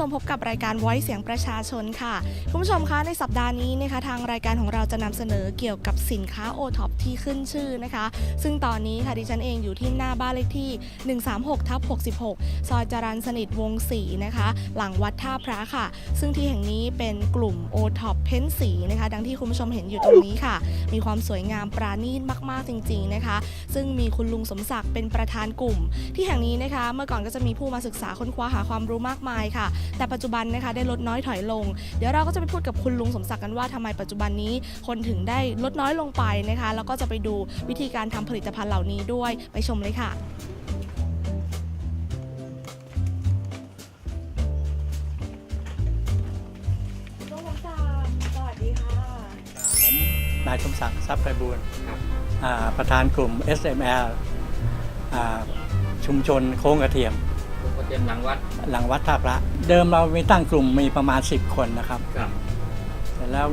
ชมพบกับรายการ Voice เสียงประชาชนค่ะ คุณผู้ชมคะในสัปดาห์นี้นะคะทางรายการของเราจะนำเสนอเกี่ยวกับสินค้าโอท็อปที่ขึ้นชื่อนะคะ ซึ่งตอนนี้ค่ะดิฉันเองอยู่ที่หน้าบ้านเลขที่ 136ทับ66 ซอยจรันสนิทวงศรีนะคะ หลังวัดท่าพระค่ะ ซึ่งที่แห่งนี้เป็นกลุ่มโอท็อปเพ้นสีนะคะ ดังที่คุณผู้ชมเห็นอยู่ตรงนี้ค่ะ มีความสวยงามปราณีตมากๆจริง ๆนะคะ ซึ่งมีคุณลุงสมศักดิ์เป็นประธานกลุ่ม ที่แห่งนี้นะคะ เมื่อก่อนก็จะมีผู้มาศึกษาค้นคว้าหาความรู้มากมายค่ะแต่ปัจจุบันนะคะได้ลดน้อยถอยลง เดี๋ยวเราก็จะไปพูดกับคุณลุงสมศักดิ์กันว่าทำไมปัจจุบันนี้คนถึงได้ลดน้อยลงไปนะคะ แล้วก็จะไปดูวิธีการทำผลิตภัณฑ์เหล่านี้ด้วยไปชมเลยค่ะลุงสมศักดิ์สวัสดีค่ะผมนายสมศักดิ์ทรัพย์ไพบูลย์ครับอ่าประธานกลุ่ม SML อ่าชุมชนโค้งกระเทียมหลวงพ่อ เตรียมหลังวัดหลังวัดท่าพระ เดิมเรามีตั้งกลุ่มมีประมาณ 10 คนนะครับครับเสร็จแล้ว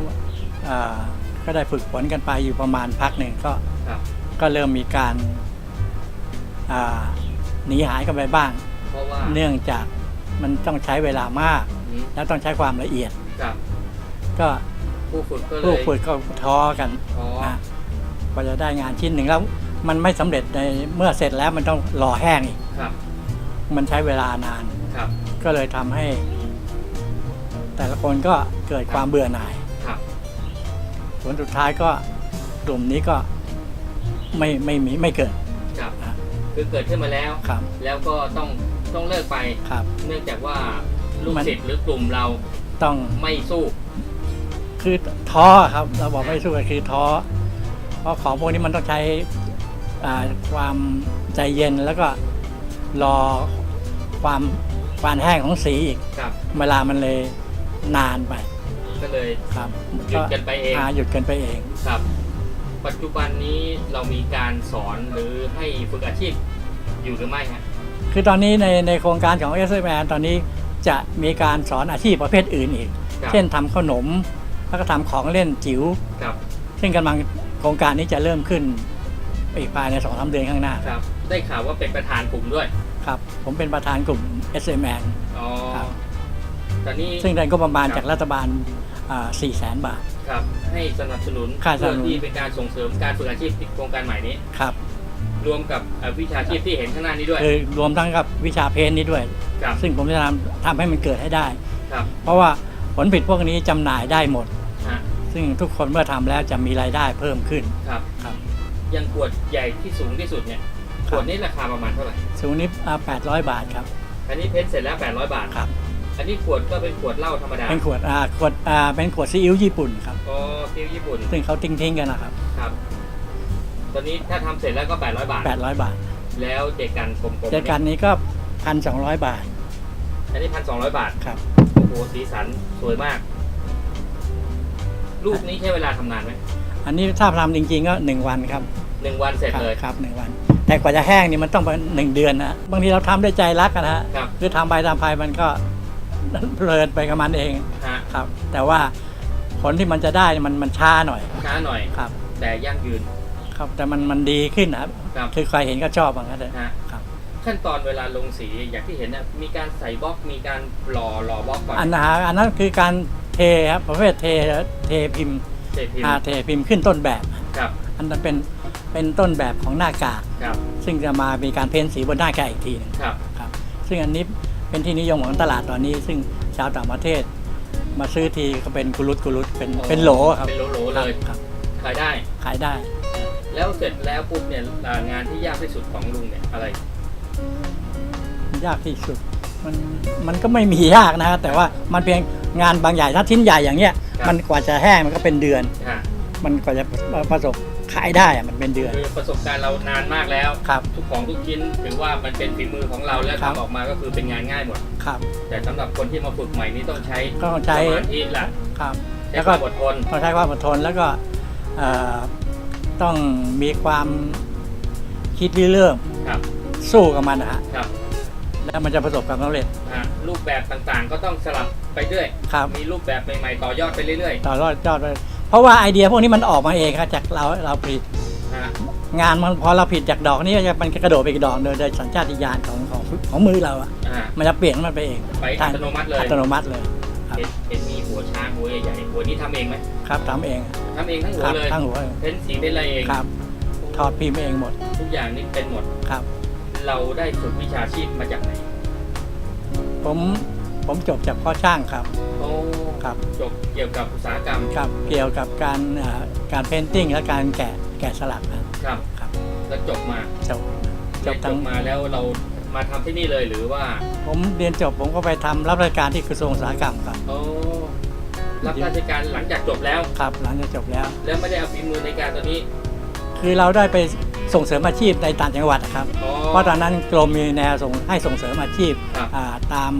อ่าก็ได้ฝึกฝนกันไปอยู่ประมาณพักหนึ่งก็ครับ ก็เริ่มมีการอ่าหนีหายกันไปบ้าง เพราะว่าเนื่องจากมันต้องใช้เวลามาก อืมและต้องใช้ความละเอียด ครับก็ผู้ฝึกก็เลยผู้ฝึกก็ท้อกันอ๋อนะกว่าจะได้งานชิ้นหนึ่งแล้ว มันไม่สำเร็จในเมื่อเสร็จแล้วมันต้องรอแห้งอีก ครับ มันใช้เวลานาน ครับ ก็เลยทำให้ แต่ละคนก็เกิดความเบื่อหน่ายครับ ผลสุดท้ายก็กลุ่มนี้ก็ไม่ไม่มีไม่เกิดครับอะคือเกิดขึ้นมาแล้ว ครับแล้วก็ต้องต้องเลิกไป ครับ เนื่องจากว่าลูกมันศิษย์หรือกลุ่มเราต้องไม่สู้ คือท้อครับ เราบอกไม่สู้ก็คือท้อเพราะของพวกนี้มันต้องใช้อ่าความใจเย็นแล้วก็ รอความความแห้งของสีอีก ครับ เวลามันเลยนานไปก็เลยครับหยุดกันไปเองาหยุดกันไปเองครับ ปัจจุบันนี้เรามีการสอนหรือให้ฝึกอาชีพอยู่หรือไม่ฮะคือตอนนี้ในในโครงการของ s อ m ตอนนี้จะมีการสอนอาชีพประเภทอื่นอีก ครับเช่นทำขนม แล้วก็ทำของเล่นจิ๋วครับซึ่งกำลังโครงการนี้จะเริ่มขึ้นอีกภายในสองสาเดือนข้างหน้า ครับ ได้ข่าวว่าเป็นประธานกลุ่มด้วย ครับ ผมเป็นประธานกลุ่ม s อ m อ๋อ ครับ ตอนนี้ ซึ่งได้ก็ประมาณครับ จากรัฐบาล4 0 0แสนบาท ครับ ให้สนับสนุนค่าสนัเพื่บสนุนอที่เป็นการส่งเสริมการฝึกอาชีพที่โครงการใหม่นี้ ครับ รวมกับเอ่อวิชาชีพที่เห็นข้างหน้านี้ด้วย คือรวมทั้งกับวิชาเพนนี้ด้วย ครับ ซึ่งผมจะทำทำให้มันเกิดให้ได้ ครับเพราะว่าผลผลิตพวกนี้จำหน่ายได้หมด ฮะซึ่งทุกคนเมื่อทำแล้วจะมีรายได้เพิ่มขึ้น ครับ ครับ อยังขวดใหญ่ที่สูงที่สุดเนี่ย ขวดนี้ราคาประมาณเท่าไหร่สูงนี้แปดร้อยบาทครับ อันนี้เพ้นเสร็จแล้ว 800 บาท ครับ อันนี้ขวดก็เป็นขวดเหล้าธรรมดาเป็นขวดอ่าขวดอ่าเป็นขวดซีอิ๊วญี่ปุ่นครับอ๋อฟิวญี่ปุ่น ซึ่งเขาทิ้งทิ้งๆกันนะครับครับ ตอนนี้ถ้าทำเสร็จแล้วก็ 800 บาท800บาทแล้วเด็กกันกลมๆเดียวกันนี้ก็พันสองร้อยบาทอันนี้พันสองร้อยบาท ครับ โอ้โห สีสันสวยมากลูกนี้ใช้เวลาทำนานไหมอันนี้ถ้าทำจริงๆก็หนึ่งวันครับหนึ่งวันเสร็จครับเลย ครับหนึ่งวัน แต่กว่าจะแห้งนี่มันต้องเป็นหนึ่งเดือนนะบางทีเราทำด้วยใจรักอะนะฮะครับ คือทำไปทำไปมันก็ เพลินไปกับมันเองฮะครับ แต่ว่าผลที่มันจะได้มันมันช้าหน่อยช้าหน่อย ครับ แต่ยั่งยืน ครับแต่มันมันดีขึ้นนะครับครับ คือใครเห็นก็ชอบเหมือนกันเลยฮะครับ ขั้นตอนเวลาลงสีอย่างที่เห็นนะมีการใส่บล็อกมีการหล่อหล่อบล็อกก่อนอันนะฮะอันนั้นคือการเทครับประเภทเทเทพิมพ์เทพิมพ์อ่าเทพิมพ์ขึ้นต้นแบบ ครับ อันนั้นเป็น เป็นต้นแบบของหน้ากาก ครับซึ่งจะมามีการเพ้นสีบนหน้ากากอีกทีหนึงครับครับ ซึ่งอันนี้เป็นที่นิยมของตลาดตอนนี้ ซึ่งชาวต่างประเทศ มาซื้อทีก็เป็นกุลุตกุลุตเป็นเป็นโหลครับเป็นโหลๆเลยครับขายได้ ขายได้ แล้วเสร็จแล้วปุ๊บเนี่ยอ่างานที่ยากที่สุดของลุงเนี่ยอะไร ยากที่สุด มันมันก็ไม่มียากนะฮะแต่ว่ามันเพียงงานบางอย่างถ้าชิ้นใหญ่อย่างเงี้ย ครับ มันกว่าจะแห้งมันก็เป็นเดือน ฮะมันกว่าจะประสบ ขายได้อะมันเป็นเดือน คือประสบการณ์เรานานมากแล้ว ครับ ทุกของทุกชิ้นถือว่ามันเป็นฝีมือของเราและครับ ทำออกมาก็คือเป็นงานง่ายหมด ครับ แต่สำหรับคนที่มาฝึกใหม่นี่ต้องใช้ก็ต้องใช้ สมาธิละครับ ใช้แล้วคก็ วามอดทนต้องใช้ความอดทนแล้วก็เอ่อต้องมีความคิดริเริ่มครับสู้กับมันนะฮะครับแล้วมันจะประสบความสำเร็จฮะรูปแบบต่างๆก็ต้องสลับไปเรื่อย ครับ มีรูปแบบใหม่ๆต่อยอดไปเรื่อยต่อยอดยอดไป เพราะว่าไอเดียพวกนี้มันออกมาเองครับจากเราเราผลิตๆฮะงานมันพอเราผิดจากดอกนี้มันจะมันกระโดดไปอีกดอกโดยโดยสัญชาตญาณของของของมือเราอะอ่ามันจะเปลี่ยนมันไปเองไปอัตโนมัติเลยอัตโนมัติเลยครับเห็นเห็นมีหัวช้างหัวใหญ่ๆหัวนี้ทำเองไหมครับทำเองทำเองทั้งหัควรับเลยทั้งหัวเลยเพ้นสีเป็นอะไรเองครับถอดพิมพ์เองหมดทุกอย่างนี่เป็นหมด ครับ เราได้ฝึกวิชาชีพมาจากไหนผมผมจบจากพ่อช่างครับ โอ้ ครับจบเกี่ยวกับอุตสาหกรรมกับเกี่ยวกับการเอ่อการเพนติ้งและการแกะแกะสลักนะครับ ครับแล้วจบมาจบจจบบทั้งมาแล้วเรามาทำที่นี่เลยหรือว่าผมเรียนจบผมก็ไปทำรับราชการที่กระทรวงอุตสาหกรรมครับ โอ้รับราชการหลังจากจบแล้ว ครับ หลังจากจบแล้ว แล้วไม่ได้เอาฝีมือในการตัวนี้คือเราได้ไปส่งเสริมอาชีพในต่างจังหวัดนะครับ อ๋อ เพราะตอนนั้นกรมมีแนวส่งให้ส่งเสริมอาชีพครับ อ่าตาม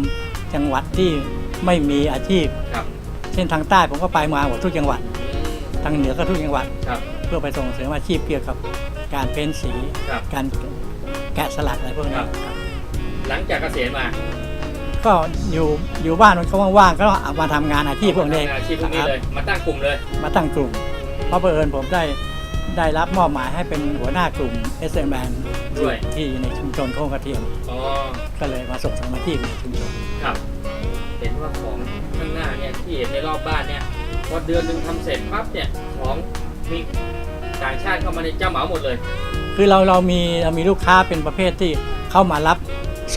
จังหวัดที่ ไม่มีอาชีพ ครับเช่นทางใต้ผมก็ไปมาหมดทุกจังหวัดอืมทางเหนือก็ทุกจังหวัด ครับ เพื่อไปส่งเสริมอาชีพเกี่ยวกับการเพ้นสี ครับการแกะสลักอะไรพวกนี้ครับ ครับหลังจากเกษียณมาก็อยู่อยู่บ้านมันก็ว่างๆก็เอามาทำงานอาชีพพวกนี้ทำงานอาชีพพวกนี้เลย มาตั้งกลุ่มเลยมาตั้งกลุ่ม เพราะเผอิญผมได้ได้รับมอบหมายให้เป็นหัวหน้ากลุ่ม s m n ด้วยที่ในชุมชนโคกกระเทียม อ๋อ ก็เลยมาส่งเสริมอาชีพในชุมชน ครับเห็น ว่าของข้างหน้าเนี่ยที่เห็นในรอบบ้านเนี่ยพอเดือนหนึ่งทำเสร็จปั๊บเนี่ยของมีต่างชาติเข้ามาในเจ้าเหมาหมดเลย คือเราเรามีเรามีลูกค้าเป็นประเภทที่เข้ามารับ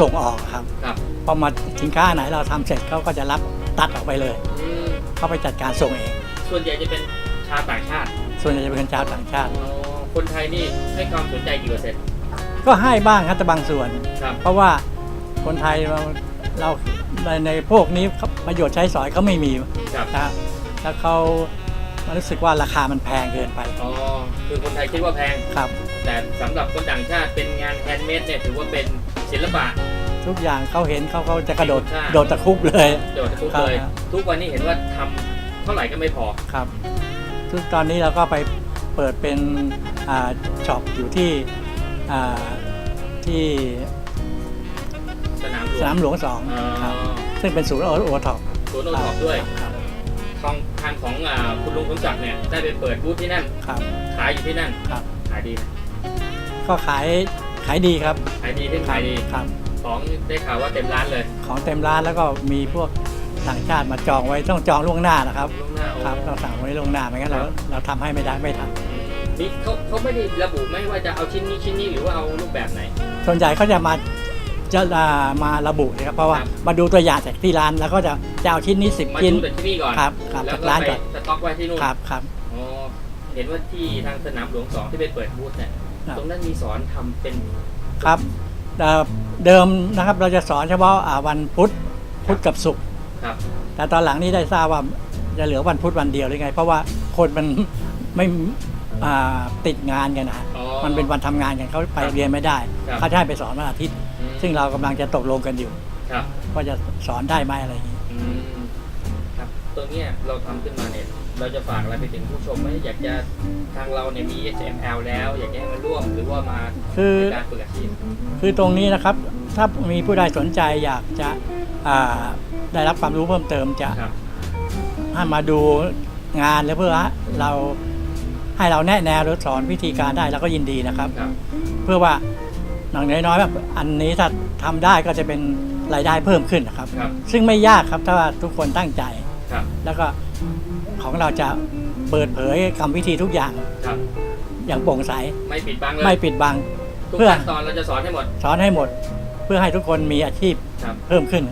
ส่งออกครับครับพอมาสินค้าไหนเราทำเสร็จเขาก็จะรับตัดออกไปเลยอืมเขาไปจัดการส่งเอง ส่วนใหญ่จะเป็นชาวต่างชาติ ส่วนใหญ่จะเป็นชาวต่างชาติอ๋อคนไทยนี่ให้ความสนใจกี่เปอร์เซ็นต์ก็ให้บ้างครับแต่บางส่วนครับเพราะว่าคนไทย เราเราในในพวกนี้เขาประโยชน์ใช้สอยเขาไม่มีครับ นะแล้วเขามันรู้สึกว่าราคามันแพงเกินไปอ๋อคือคนไทยคิดว่าแพง ครับ แต่สำหรับคนต่างชาติเป็นงานแฮนด์เมดเนี่ยถือว่าเป็นศิลปะ ทุกอย่างเขาเห็นเขาเขาจะกระโดดใช่ โดดตะคุบเลย โดดทุกเลย ครับ ทุกวันนี้เห็นว่าทำเท่าไหร่ก็ไม่พอ ครับซึ่งตอนนี้เราก็ไปเปิดเป็นอ่าช็อปอยู่ที่อ่าที่ สนามหลวสงนามหลวงสองอ๋อครับซึ่งเป็นศูนย์โอโอท็อปสวนโอท็อปด้วยครับทางทางของอ่าคุณลุงสมศักดิ์เนี่ยได้ไปเปิดบูธที่นั่นครับขายอยู่ที่นั่นครับขายดีไหมก็ขายขายดีครับขายดีที่ขายดีครับ ของได้ข่าวว่าเต็มร้านเลย ของเต็มร้านแล้วก็มีพวกต่างชาติมาจองไว้ต้องจองล่วงหน้านะครับล่วงหน้าโอ้ครับต้องสั่งไว้ล่วงหน้าไม่งั้นเราเราทำให้ไม่ได้ไม่ทันนี่เขาเขาไม่ได้ระบุไหมว่าจะเอาชิ้นนี้ชิ้นนี้หรือว่าเอารูปแบบไหน ส่วนใหญ่เขาจะมา จะอ่ามาระบุนะครับเพราะว่าครับ มาดูตัวอย่างจากที่ร้านแล้วก็จะจะเอาชิ้นนี้สิบมาชิ้น ดูแต่ที่นี่ก่อนครับครับแล้วจากก็ร้านไปก่อนสต็อกไว้ที่นู่นครับครับ อ๋อเห็นว่าที่ทางสนามหลวงสองที่ไปเปิดบูธเนี่ยครับ ตรงนั้นมีสอนทำเป็น ครับเอ่อเดิมนะครับเราจะสอนเฉพาะอ่าวันพุธพุธกับศุกร์ครับ แต่ตอนหลังนี้ได้ทราบว่าจะเหลือวันพุธวันเดียวหรือไง เพราะว่าคนมัน ไม่อ่าติดงานกันนะฮะอ๋อมันเป็นวันทำงานกันเขาไปครับเรียนไม่ได้ครับ เขาจะให้ไปสอนวันอาทิตย์อืม ซึ่งเรากำลังจะตกลงกันอยู่ครับว่าจะสอนได้ไหมอะไรอย่างนี้ อืมครับตัวเนี้ยเราทำขึ้นมาเนี่ย เราจะฝากอะไรไปถึงผู้ชมไหมอยากจะทางเราเนี่ยมี SML แล้ว อยากจะให้มาร่วมหรือว่ามาคือ ในการฝึกอาชีพคือตรงนี้นะครับถ้ามีผู้ใดสนใจอยากจะอ่าได้รับความรู้เพิ่มเติมจะ ครับให้มาดูงานแล้วเพื่อเราให้เราแนะแนวหรือสอนวิธีการได้เราก็ยินดีนะครับ ครับ เพื่อว่า อย่างน้อยๆแบบอันนี้ถ้าทำได้ก็จะเป็นรายได้เพิ่มขึ้นนะครับ ครับ ซึ่งไม่ยากครับถ้าว่าทุกคนตั้งใจ ครับ แล้วก็ของเราจะเปิดเผยกรรมวิธีทุกอย่างครับ อย่างโปร่งใสไม่ปิดบังเลยไม่ปิดบัง ทุกเพื่อ ขั้นตอนเราจะสอนให้หมด สอนให้หมด เพื่อให้ทุกคนมีอาชีพครับ เพิ่มขึ้น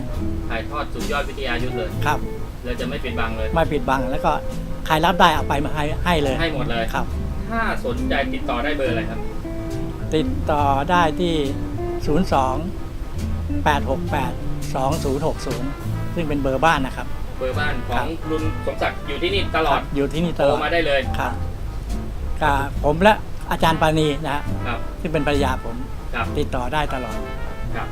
ถ่ายทอดสุดยอดวิทยายุทธเลย ครับ เราจะไม่ปิดบังเลย ไม่ปิดบังแล้วก็ใครรับได้เอาไปมาให้ให้เลยให้หมดเลย ครับ ถ้าสนใจติดต่อได้เบอร์อะไรครับ ติดต่อได้ที่ 02 868 2060 ซึ่งเป็นเบอร์บ้านนะครับ เบอร์บ้านขครัองบ ลุงสมศักดิ์อยู่ที่นี่ตลอดอยู่ที่นี่ตโทลรอดมาได้เลยครับกับผมและอาจารย์ปานีนะฮะครับซึ่งเป็นภรรยาผมครับติดต่อได้ตลอด ครับ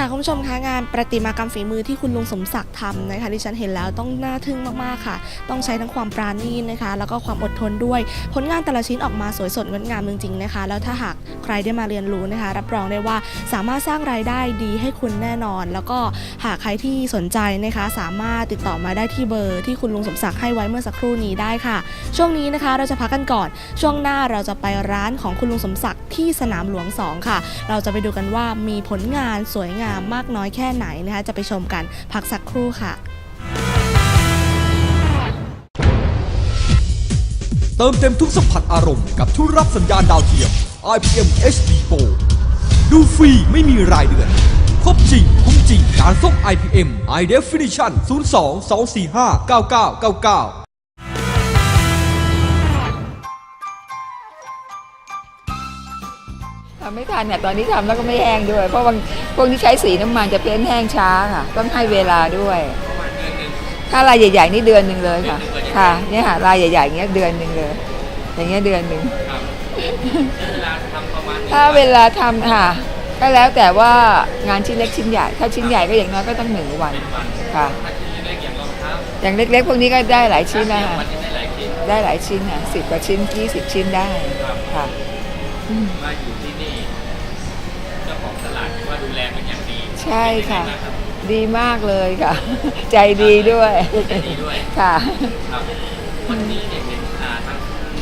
ค่ะคุณผู้ชมคะงานประติมากรรมฝีมือที่คุณลุงสมศักดิ์ทำนะคะดิฉันเห็นแล้วต้องน่าทึ่งมากๆค่ะ ต้องใช้ทั้งความปราณีตนะคะ แล้วก็ความอดทนด้วย ผลงานแต่ละชิ้นออกมาสวยสดงดงามจริงๆนะคะ แล้วถ้าหากใครได้มาเรียนรู้นะคะ รับรองได้ว่าสามารถสร้างรายได้ดีให้คุณแน่นอน แล้วก็หากใครที่สนใจนะคะ สามารถติดต่อมาได้ที่เบอร์ ที่คุณลุงสมศักดิ์ให้ไว้เมื่อสักครู่นี้ได้ค่ะ ช่วงนี้นะคะเราจะพักกันก่อน ช่วงหน้าเราจะไปร้านของคุณลุงสมศักดิ์ที่สนามหลวง2ค่ะ เราจะไปดูกันว่ามีผลงานสวยงามมากน้อยแค่ไหนนะคะจะไปชมกันพักสักครู่ค่ะ เติมเต็มทุกสัมผัสอารมณ์กับทุกรับสัญญาณดาวเทียม IPM HD Pro ดูฟรีไม่มีรายเดือนครบจริงคุ้มจริงการส่ง IPM High Definition 02 245 9999ำไม่ทันเนี่ยตอนนี้ทำแล้วก็ไม่แห้งด้วย เพราะบางพวกนี้ใช้สีน้ำมันจะเพ้นแห้งช้าค่ะ ต้องให้เวลาด้วยประมาณเดือนหนึ่งถ้าลายใหญ่ ๆ นี่เดือนหนึ่งเลยค่ะเดือนหนึ่งเลยค่ะเนี่ยค่ะลายใหญ่ๆอย่างเงี้ยเดือนหนึ่งเลย อย่างเงี้ยเดือนหนึ่งครับใช้เวลาทำประมาณหนึ่งถ้าวันเวลาทำค่ะ ก็แล้วแต่ว่างานชิ้นเล็กชิ้นใหญ่ ถ้าชิ้นใหญ่ก็อย่างน้อยก็ต้องหนึ่งวันเป็นวันค่ะถ้าชิ้นเล็กๆอย่างรองเท้าอย่างเล็กๆ พวกนี้ก็ได้หลายชิ้นแล้วค่ะวันนี้ได้หลายชิ้นได้หลายชิ้นค่ะสิบกว่าชิ้นยี่สิบชิ้นได้ครับค่ะมาอยู่ที่นี่เจ้าของตลาดว่าดูแลเป็นอย่างดี ใช่ค่ะเป็นยังไงบ้างรับดีมากเลยค่ะ ใจดีด้วยใจดีด้วยค่ะครับวันนี้เนี่ยเห็นอ่าทาง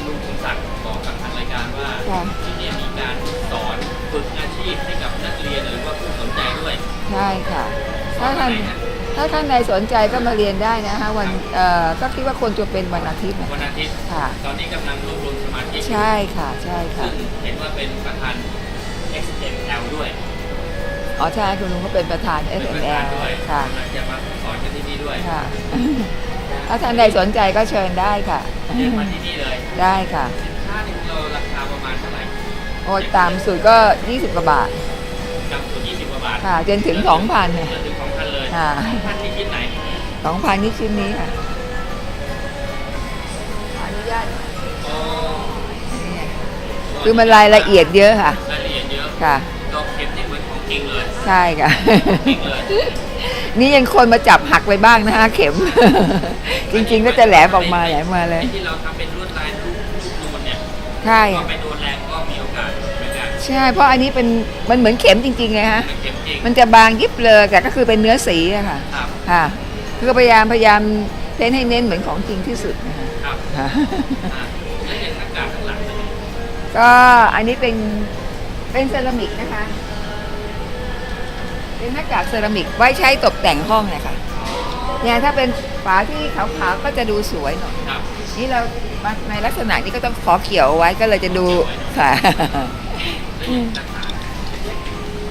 ลุงสมศักดิ์บอกกับทางรายการว่าค่ะ ที่เนี่ยมีการสอนฝึกอาชีพให้กับนักเรียนหรือว่าผู้สนใจด้วยใช่ค่ะ สอถ้านอะท่านไรนะถ้าท่านใดสนใจก็มาเรียนได้นะคะวันเอ่อก็คิดว่าคนจะเป็นวันอาทิตย์นะวันอาทิตย์ ค่ะ ตอนนี้กำลังรวบรวมสมาชิกอยู่ใช่ค่ะ ใช่ค่ะ ซึ่งเห็นว่าเป็นประธาน XML ด้วย อ๋อใช่คุณลุงก็เป็นประธานเป็น s ประ m ธาน l ด้วยค่ะกำลังจะมาสอนกันที่นี่ด้วยค่ะ ถ้าท่านใดสนใจก็เชิญได้ค่ะ เรียนมาที่นี่เลยได้ค่ะ สินค้าหนึ่งกิโลราคาประมาณเท่าไหร่โอ้ยตามสุดก็ 20กว่าบาท จำสุด20กว่าบาทค่ะจนถึง2,000เนี่ยจนถึง2,000เลยค่ะ2,000ที่ชิ้นไหน2,000นี่ชิ้นนี้ค่ะอนุญาตอ๋อคือมันรายละเอียดเยอะค่ะ รายละเอียดเยอะค่ะ ดอกเข็มนี่เหมือนของ จริงเลยใช่ค่ะ จริงเลยนี่ยังคนมาจับหักไปบ้างนะคะเข็ม จริงๆก็จะแหลมออกมาแหลมมาเลย ไอ้ที่เราทำเป็นลวดลายรูปรูปนูนเนี่ยใช่พอไปโดนแรงก็มีโอกาสเหมือนกันใช่ เพราะอันนี้เป็นมันเหมือนเข็มจริงๆไงฮะ มันเข็มจริงมันจะบางยิบเลยแต่ก็คือเป็นเนื้อสีอะค่ะ ครับค่ะ คือพยายามพยายามเพ้นให้เน้นเหมือนของจริงที่สุดนะคะครับค่ะ อ่าแล้วอย่างหน้ากากข้างหลังเป็นไงก็อันนี้เป็นเป็นเซรามิกนะคะ เป็นหน้ากากเซรามิกไว้ใช้ตกแต่งห้องนะคะเนี่ยถ้าเป็นฝาที่ขาวๆก็จะดูสวยหน่อยครับ นี่เรามาในลักษณะนี้ก็ต้องขอเขียวเอาไว้ก็เลยจะดูค่ะแล้วอย่างหน้ากาก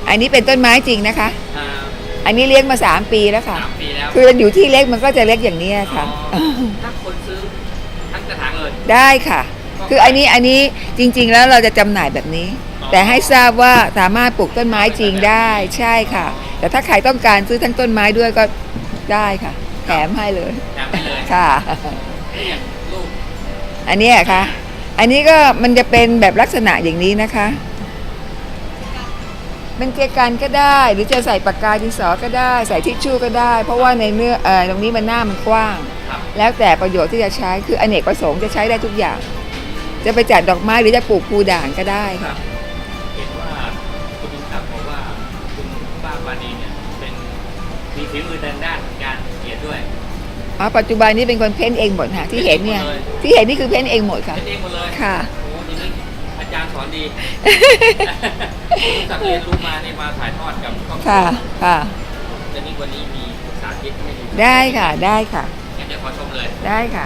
อันนี้เป็นต้นไม้จริงนะคะ อ่าอันนี้เลี้ยงมา3ปีแล้วค่ะ สามปีแล้วคือมันอยู่ที่เล็กมันก็จะเล็กอย่างนี้ค่ะ อ๋อถ้าคนซื้อทั้งกระถางเลยได้ค่ะ คืออันนี้อันนี้จริง ๆ แล้วเราจะจำหน่ายแบบนี้ แต่ให้ทราบว่าสามารถปลูกต้นไม้จริงได้ใช่ค่ะ แต่ถ้าใครต้องการซื้อทั้งต้นไม้ด้วยก็ได้ค่ะ แถมให้เลยแถมไปเลย ค่ะอย่างรูปอันนี้อะคะอันนี้ก็มันจะเป็นแบบลักษณะอย่างนี้นะคะ เป็นเกลียกันก็ได้ หรือจะใส่ปากกาดินสอก็ได้ ใส่ทิชชู่ก็ได้ เพราะว่าในเนื้อเอ่อตรงนี้มันหน้ามันกว้าง ครับแล้วแต่ประโยชน์ที่จะใช้คืออเนกประสงค์จะใช้ได้ทุกอย่าง จะไปจัดดอกไม้หรือจะปลูกภูด่างก็ได้ค่ะเฝีมือด้านด้านการเขียนด้วยอ๋อปัจจุบันนี้เป็นคนเพ้นเองหมดค่ะที่เห็นเนี่ยเพ้นเองหมดเลยที่เห็นนี่คือเพ้นเองหมดค่ะเขียนเองหมดเลยค่ะโอ้ทีนี้อาจารย์สอนดีคุณลุงศักดิ์เรียนรู้มาเนี่ยมาถ่ายทอดกับครอบครัวค่ะค่ะแต่นี่วันนี้มีสาธิตให้ดูได้ค่ะได้ค่ะงั้นเดี๋ยวขอชมเลยได้ค่ะ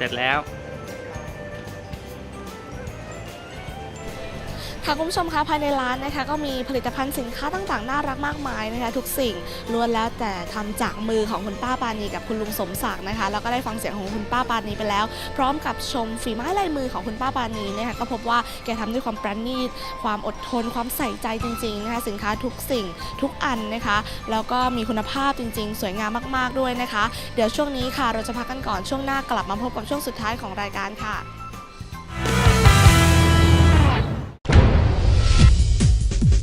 เสร็จแล้ว ค่ะคุณผู้ชมคะภายในร้านนะคะก็มีผลิตภัณฑ์สินค้าต่างๆน่ารักมากมายนะคะ ทุกสิ่งล้วนแล้วแต่ทำจากมือของคุณป้าปานีกับคุณลุงสมศักดิ์นะคะแล้วก็ได้ฟังเสียงของคุณป้าปานีไปแล้ว พร้อมกับชมฝีไม้ลายมือของคุณป้าปานีนะคะก็พบว่าแกทำด้วยความประณีตความอดทน ความใส่ใจจริงๆนะคะสินค้าทุกสิ่งทุกอันนะคะแล้วก็มีคุณภาพจริง ๆ สวยงามมากๆด้วยนะคะ เดี๋ยวช่วงนี้ค่ะเราจะพักกันก่อนช่วงหน้ากลับมาพบกับช่วงสุดท้ายของรายการค่ะ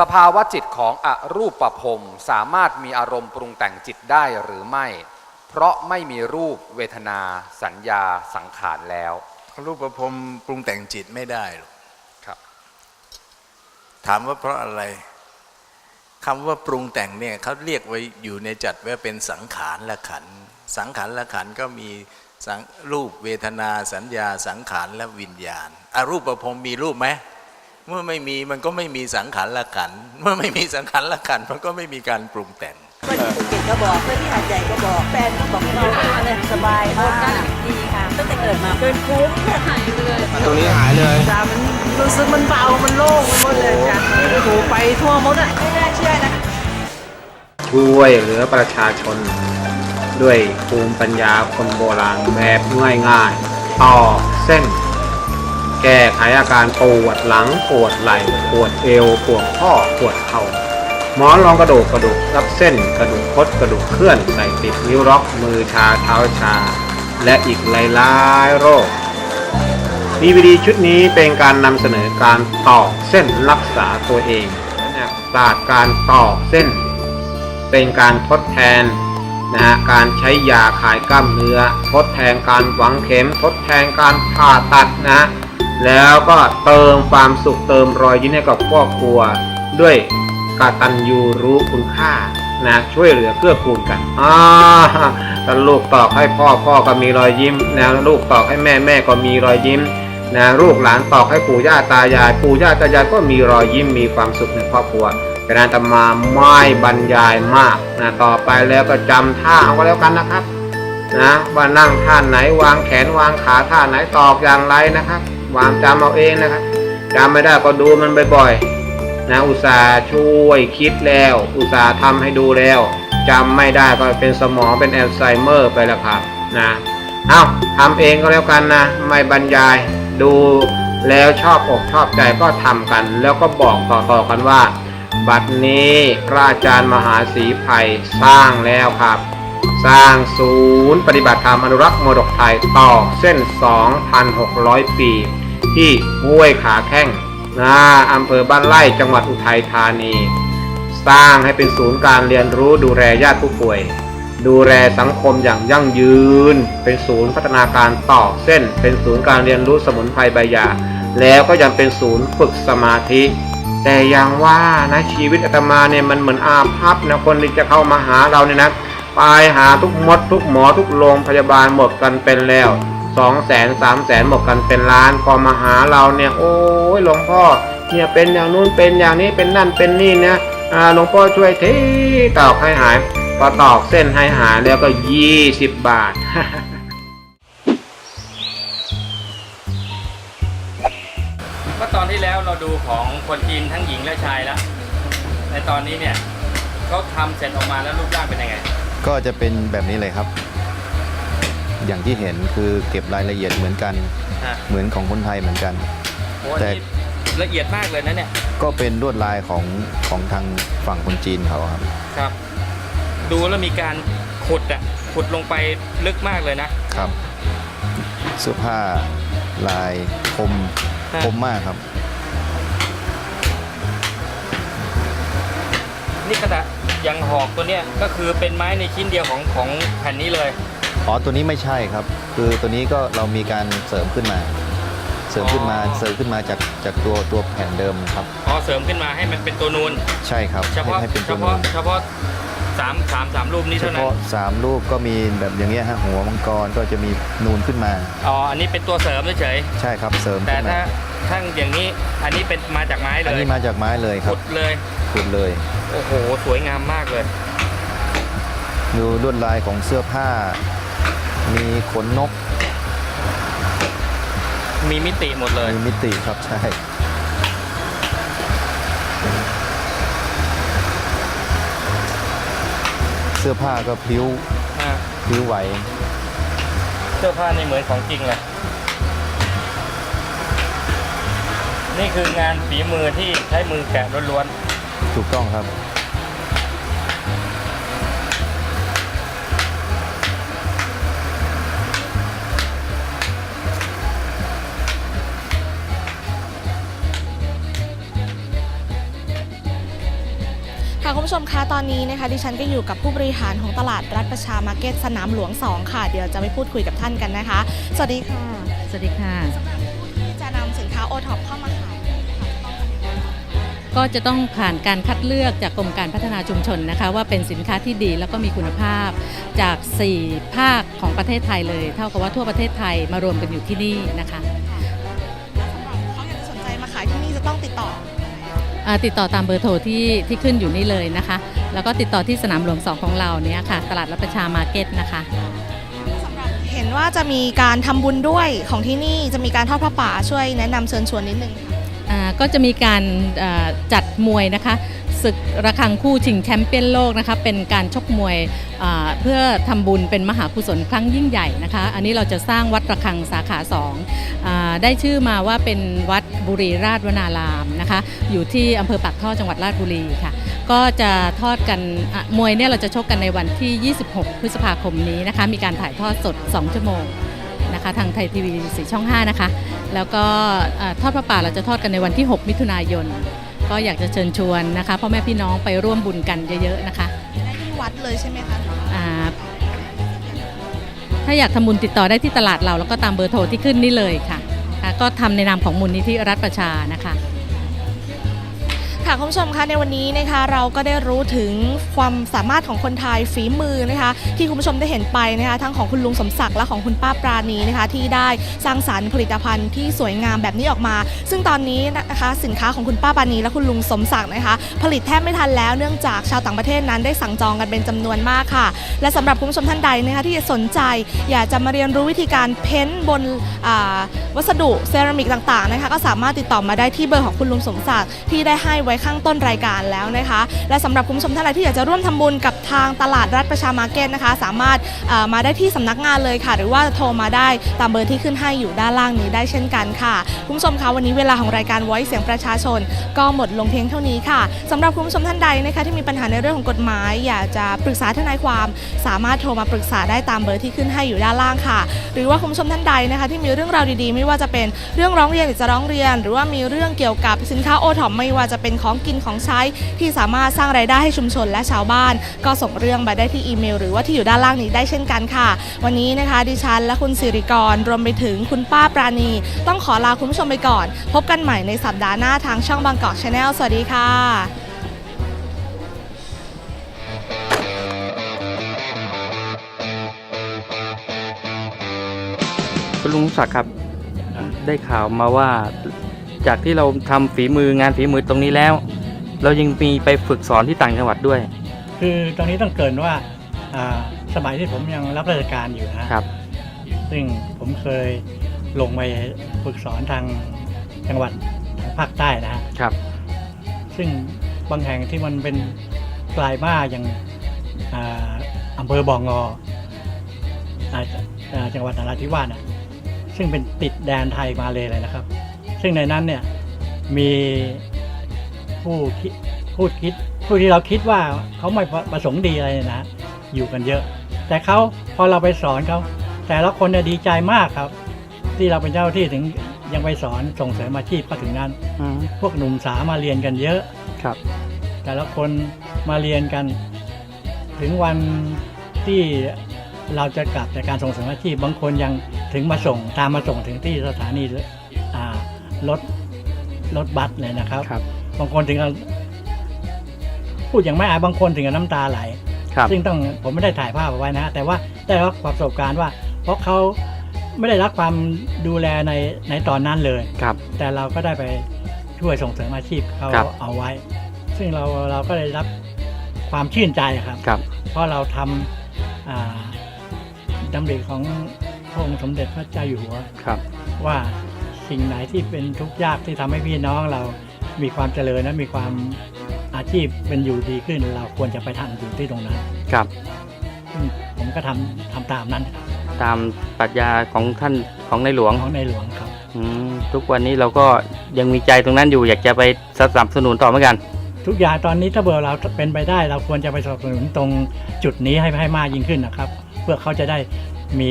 สภาวะจิตของอรูปประพรมสามารถมีอารมณ์ปรุงแต่งจิตได้หรือไม่ เพราะไม่มีรูปเวทนา สัญญาสังขารแล้ว รูปประพรมปรุงแต่งจิตไม่ได้หรอกครับ ถามว่าเพราะอะไรคำว่าปรุงแต่งเนี่ยเขาเรียกไว้อยู่ในจัดไว้เป็นสังขารละขันธ์สังขารละขันธ์ก็มีสังรูปเวทนา สัญญา สังขารและวิญญาณอารูปประพรมมีรูปไหม เมื่อไม่มีมันก็ไม่มีสังขารละขันธ์เมื่อไม่มีสังขารละขันธ์มันก็ไม่มีการปรุงแต่งเพื่อนที่ภูเก็ตก็บอกเพื่อนที่หาดใหญ่ก็บอกแฟนก็บอกนอนเลยสบายมากดีค่ะ ตั้งแต่เกิดมาเกินคุ้มหายเลยตรงนี้หายเลยจ้ามันรู้สึกมันเบา มันโล่งไปหมดเลยจ้ะโอ้โหไปทั่วหมดอะไม่น่าเชื่อนะช่วยเหลือประชาชน ด้วยภูมิปัญญาคนโบราณแบบง่ายๆต่อเส้น แก้ไขอาการปวดหลังปวดไหล่ปวดเอวปวดข้อปวดเข่าหมอนรองกระดูกกระดูกรับเส้นกระดูกคดกระดูกเคลื่อนใส่ติดนิ้วล็อกมือชาเท้าชา และอีกหลายๆโรคดีวดีชุดนี้เป็นการนำเสนอการตอกเส้นรักษาตัวเองนะศาสตร์การตอกเส้น เป็นการทดแทนนะฮะการใช้ยาขายกล้ามเนื้อ ทดแทนการหวังเข็มทดแทนการผ่าตัดนะ แล้วก็เติมความสุขเติมรอยยิ้มให้กับครอบครัว ด้วยกตัญญูรู้คุณค่านะช่วยเหลือเกื้อกูลกันอ่าถ้าลูกตอกให้พ่อพ่อก็มีรอยยิ้มนะลูกตอกให้แม่แม่ก็มีรอยยิ้มนะลูกหลานตอกให้ปู่ย่าตายาย ปู่ย่าตายายก็มีรอยยิ้มมีความสุขในครอบครัวเป็นอาตมาไม่บรรยายมากนะต่อไปแล้วก็จำท่าเอาก็แล้วกันนะครับนะว่านั่งท่าไหนวางแขนวางขาท่าไหนตอกอย่างไรนะครับ วางจำเอาเองนะครับจำไม่ได้ก็ดูมันบ่อยๆนะอุตส่าห์ช่วยคิดแล้ว อุตส่าห์ทำให้ดูแล้วจำไม่ได้ก็เป็นสมองเป็นแอลไซเมอร์ไปแล้วครับนะเอาทำเองก็แล้วกันนะ ไม่บรรยายดูแล้วชอบอกชอบใจก็ทำกัน แล้วก็บอกต่อๆกันว่า บัดนี้พระอาจารย์มหาศรีไพรสร้างแล้วครับ สร้างศูนย์ปฏิบัติธรรมอนุรักษ์มรดกไทยต่อเส้น 2,600 ปี ที่ห้วยขาแข้งนะอำเภอบ้านไร่จังหวัดอุทัยธานี สร้างให้เป็นศูนย์การเรียนรู้ดูแลญาติผู้ป่วย ดูแลสังคมอย่างยั่งยืน เป็นศูนย์พัฒนาการต่อเส้น เป็นศูนย์การเรียนรู้สมุนไพรใบยา แล้วก็ยังเป็นศูนย์ฝึกสมาธิ แต่อย่างว่านะชีวิตอาตมาเนี่ยมันเหมือนอาภัพนะคนที่จะเข้ามาหาเราเนี่ยนะ ไปหาทุกมด ทุกหมอทุกโรงพยาบาลหมดกันเป็นแล้วสองแสนสามแสนหมดกันเป็นล้านพอมาหาเราเนี่ย โอ้ยหลวงพ่อเนี่ยเป็นอย่างนู้นเป็นอย่างนี้เป็นนั่นเป็นนี่นะอ่าหลวงพ่อช่วยทีตอกให้หายพอตอกเส้นให้หายแล้วก็ยี่สิบบาทเมื่อตอนที่แล้วเราดูของคนจีนทั้งหญิงและชายแล้วในตอนนี้เนี่ยเขาทำเสร็จออกมาแล้วรูปร่างเป็นยังไง ก็จะเป็นแบบนี้เลยครับ อย่างที่เห็นคือเก็บรายละเอียดเหมือนกัน ฮะเหมือนของคนไทยเหมือนกัน โอ้อันแต่ นี้ละเอียดมากเลยนะเนี่ย ก็เป็นลวดลายของของทางฝั่งคนจีนเขาครับ ครับ ดูแล้วมีการขุดอะ ขุดลงไปลึกมากเลยนะ ครับ เสื้อผ้าลายคมฮะ คมมากครับ นี่ขนาด อย่างหอกตัวเนี้ยก็คือเป็นไม้ในชิ้นเดียวของของแผ่นนี้เลย อ๋อตัวนี้ไม่ใช่ครับ คือตัวนี้ก็เรามีการเสริมขึ้นมา เสริมขึ้นมาเสริมขึ้นมาจากจากตัวตัวแผ่นเดิมครับพอเสริมขึ้นมาให้มันเป็นตัวนูนใช่ครับเฉให้พาะให้เป็นเฉตัวนูพาะนเฉพาะ สามสามสามรูปนี้เฉเท่านั้นพาะสามลูกก็มีแบบอย่างเงี้ยฮะหัวมังกรก็จะมีนูนขึ้นมา อ๋ออันนี้เป็นตัวเสริมเฉยใช่ครับเสริมๆแต่ขึ้นมาถ้าถ้าอย่างนี้อันนี้เป็นมาจากไม้เลอันยนี้มาจากไม้เลยครัขุบดเลยขุดเลย โอ้โหสวยงามมากเลย ดูลวดลายของเสื้อผ้า มีขนนกมีมิติหมดเลย มีมิติครับใช่ สื้อผ้าก็พลิ้วอ่าพลิ้วไหว เสื้อผ้านี่เหมือนของจริงเลย นี่คืองานฝีมือที่ใช้มือแกะล้วนถูกต้องครับ ค่ะคุณผู้ชมคะตอนนี้นะคะดิฉันก็อยู่กับผู้บริหารของตลาดรัฐประชามาร์เก็ตสนามหลวง 2 ค่ะ เดี๋ยวจะไปพูดคุยกับท่านกันนะคะ สวัสดีค่ะ สวัสดีค่ะ สำหรับผู้ที่จะนำสินค้าโอท็อปเข้ามาขายเนี่ยค่ะจะต้องทำยังไงบ้างก็จะต้องผ่านการคัดเลือกจากกรมการพัฒนาชุมชนนะคะ ว่าเป็นสินค้าที่ดีแล้วก็มีคุณภาพจาก 4 ภาคของประเทศไทยเลย เท่ากับว่าทั่วประเทศไทยมารวมกันอยู่ที่นี่นะคะ ติดต่อตามเบอร์โทรที่ที่ขึ้นอยู่นี่เลยนะคะ แล้วก็ติดต่อที่สนามหลวง2ของเราเนี่ยค่ะ ตลาดรับประชามาร์เก็ตนะคะสำหรับเห็นว่าจะมีการทำบุญด้วยของที่นี่จะมีการทอดผ้าป่าช่วยแนะนำเชิญชวนนิดนึงค่ะอ่าก็จะมีการอ่าจัดมวยนะคะ ศึกระฆังคู่ชิงแชมป์เปี้ยนโลกนะคะเป็นการชกมวยเพื่อทำบุญเป็นมหากุศลครั้งยิ่งใหญ่นะคะ อันนี้เราจะสร้างวัดระฆังสาขาสองอได้ชื่อมาว่าเป็นวัดบุรีราชวนารามนะคะอยู่ที่อำเภอปากท่อจังหวัดราชบุรีค่ะ ก็จะทอดกันมวยเนี่ยเราจะชกกันในวันที่ 26 พฤษภาคมนี้นะคะมีการถ่ายทอดสด 2 ชั่วโมงนะคะทางไทยทีวีสีช่อง 5 นะคะ แล้วก็อทอดพระป่าเราจะทอดกันในวันที่ 6 มิถุนายน ก็อยากจะเชิญชวนนะคะพ่อแม่พี่น้องไปร่วมบุญกันเยอะๆนะคะได้ที่วัดเลยใช่ไหมคะอ่าถ้าอยากทำบุญติดต่อได้ที่ตลาดเราแล้วก็ตามเบอร์โทรที่ขึ้นนี่เลยค่ะค่ะก็ทำในนามของมูลนิธิรัฐประชานะคะ ค่ะคุณผู้ชมคะในวันนี้นะคะเราก็ได้รู้ถึงความสามารถของคนไทยฝีมือนะคะ ที่คุณผู้ชมได้เห็นไปนะคะทั้งของคุณลุงสมศักดิ์และของคุณป้าปราณีนะคะที่ได้สร้างสารรค์ผลิตภัณฑ์ที่สวยงามแบบนี้ออกมา ซึ่งตอนนี้นะคะสินค้าของคุณป้าปราณีและคุณลุงสมศักดิ์นะคะ ผลิตแทบไม่ทันแล้วเนื่องจากชาวต่างประเทศนั้นได้สั่งจองกันเป็นจำนวนมากค่ะ และสำหรับคุณผู้ชมท่านใดนะคะที่สนใจ อยากจะมาเรียนรู้วิธีการเพ้นบนวัสดุเซรามิกต่างๆนะคะก็สามารถติดต่อมาได้ที่เบอร์ของคุณลุงสมศักดิ์ที่ได้ให้ไว้ข้างต้นรายการแล้วนะคะ และสำหรับคุณผู้ชมท่านใดที่อยากจะร่วมทำบุญกับทางตลาดรัฐประชามาร์เก็ตนะคะ สามารถมาได้ที่สำนักงานเลยค่ะ หรือว่าโทรมาได้ตามเบอร์ที่ขึ้นให้อยู่ด้านล่างนี้ได้เช่นกันค่ะคุณผู้ชมคะวันนี้เวลาของรายการไว้เสียงประชาชน ก็หมดลงเพียงเท่านี้ค่ะสำหรับคุณผู้ชมท่านใดนะคะที่มีปัญหาในเรื่องของกฎหมาย อยากจะปรึกษาทนายความ สามารถโทรมาปรึกษาได้ตามเบอร์ที่ขึ้นให้อยู่ด้านล่างค่ะ หรือว่าคุณผู้ชมท่านใดนะคะที่มีเรื่องราวดีๆ ไม่ว่าจะเป็นเรื่องร้องเรียนหรือจะร้องเรียน หรือว่ามีเรื่องเกี่ยวกับสินค้าโอท็อปไม่ว่าจะเป็นของกินของใช้ที่สามารถสร้างรายได้ให้ชุมชนและชาวบ้าน ก็ส่งเรื่องมาได้ที่อีเมล หรือว่าที่อยู่ด้านล่างนี้ได้เช่นกันค่ะ วันนี้นะคะดิฉันและคุณสิริกรรวมไปถึงคุณป้าปราณี ต้องขอลาคุณผู้ชมไปก่อน พบกันใหม่ในสัปดาห์หน้าทางช่องบางกอกชาแนลสวัสดีค่ะคุณลุงศักดิ์ครับ ได้ข่าวมาว่า จากที่เราทำฝีมืองานฝีมือตรงนี้แล้ว เรายังมีไปฝึกสอนที่ต่างจังหวัดด้วย คือตรงนี้ต้องเกรินว่าอ่าสมัยที่ผมยังรับราชการอยู่นะฮะครับ ซึ่งผมเคยลงไปฝึกสอนทางจังหวัดทางภาคใต้นะฮะครับ ซึ่งบางแห่งที่มันเป็นไกลมากอย่างอ่าอำเภอบองงออ่าอ่าจังหวัดนราธิวาสน่ะซึ่งเป็นติดแดนไทยมาเลยเลยนะครับ ซึ่งในนั้นเนี่ยมีผู้คิดผู้คิดผู้ที่เราคิดว่าเขาไม่ประสงค์ดีอะไรเนี่ยนะ อยู่กันเยอะ แต่เขาพอเราไปสอนเขาแต่ละคนเนี่ยดีใจมากครับ ที่เราเป็นเจ้าหน้าที่ถึงยังไปสอนส่งเสริมอาชีพมาถึงนั้นอืมพวกหนุ่มสาวมาเรียนกันเยอะครับ แต่ละคนมาเรียนกัน ถึงวันที่เราจะกลับจากการส่งเสริมอาชีพบางคนยังถึงมาส่งตามมาส่งถึงที่สถานีอ่า รถรถบัสเลยนะครับ ครับ บางคนถึงกับพูดอย่างไม่อายบางคนถึงกับน้ำตาไหล ครับ ซึ่งต้องผมไม่ได้ถ่ายภาพเอาไว้นะฮะแต่ว่าได้รับประสบการณ์ว่า เพราะเขาไม่ได้รับความดูแลในในตอนนั้นเลย ครับ แต่เราก็ได้ไปช่วยส่งเสริมอาชีพเขาครับ เอาไว้ ซึ่งเราเราก็ได้รับความชื่นใจครับ ครับ เพราะเราทำอ่าดำริของพระองค์สมเด็จพระเจ้าอยู่หัว ครับ ว่า สิ่งไหนที่เป็นทุกข์ยากที่ทำให้พี่น้องเรามีความเจริญและมีความอาชีพเป็นอยู่ดีขึ้น เราควรจะไปทำอยู่ที่ตรงนั้นครับซึ่งผมก็ทำทำตามนั้นครับตามปรัชญาของท่านของในหลวงของในหลวงครับอืมทุกวันนี้เราก็ยังมีใจตรงนั้นอยู่ อยากจะไปสนับสนุนต่อเหมือนกัน ทุกอย่างตอนนี้ถ้าเบื่อเราเป็นไปได้ เราควรจะไปสนับสนุนตรงจุดนี้ให้ให้มากยิ่งขึ้นนะครับ เพื่อเขาจะได้มี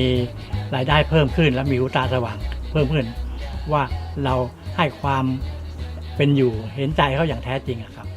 รายได้เพิ่มขึ้นและมีหูตาสว่างเพิ่มขึ้น ว่าเราให้ความเป็นอยู่เห็นใจเขาอย่างแท้จริงอะครับ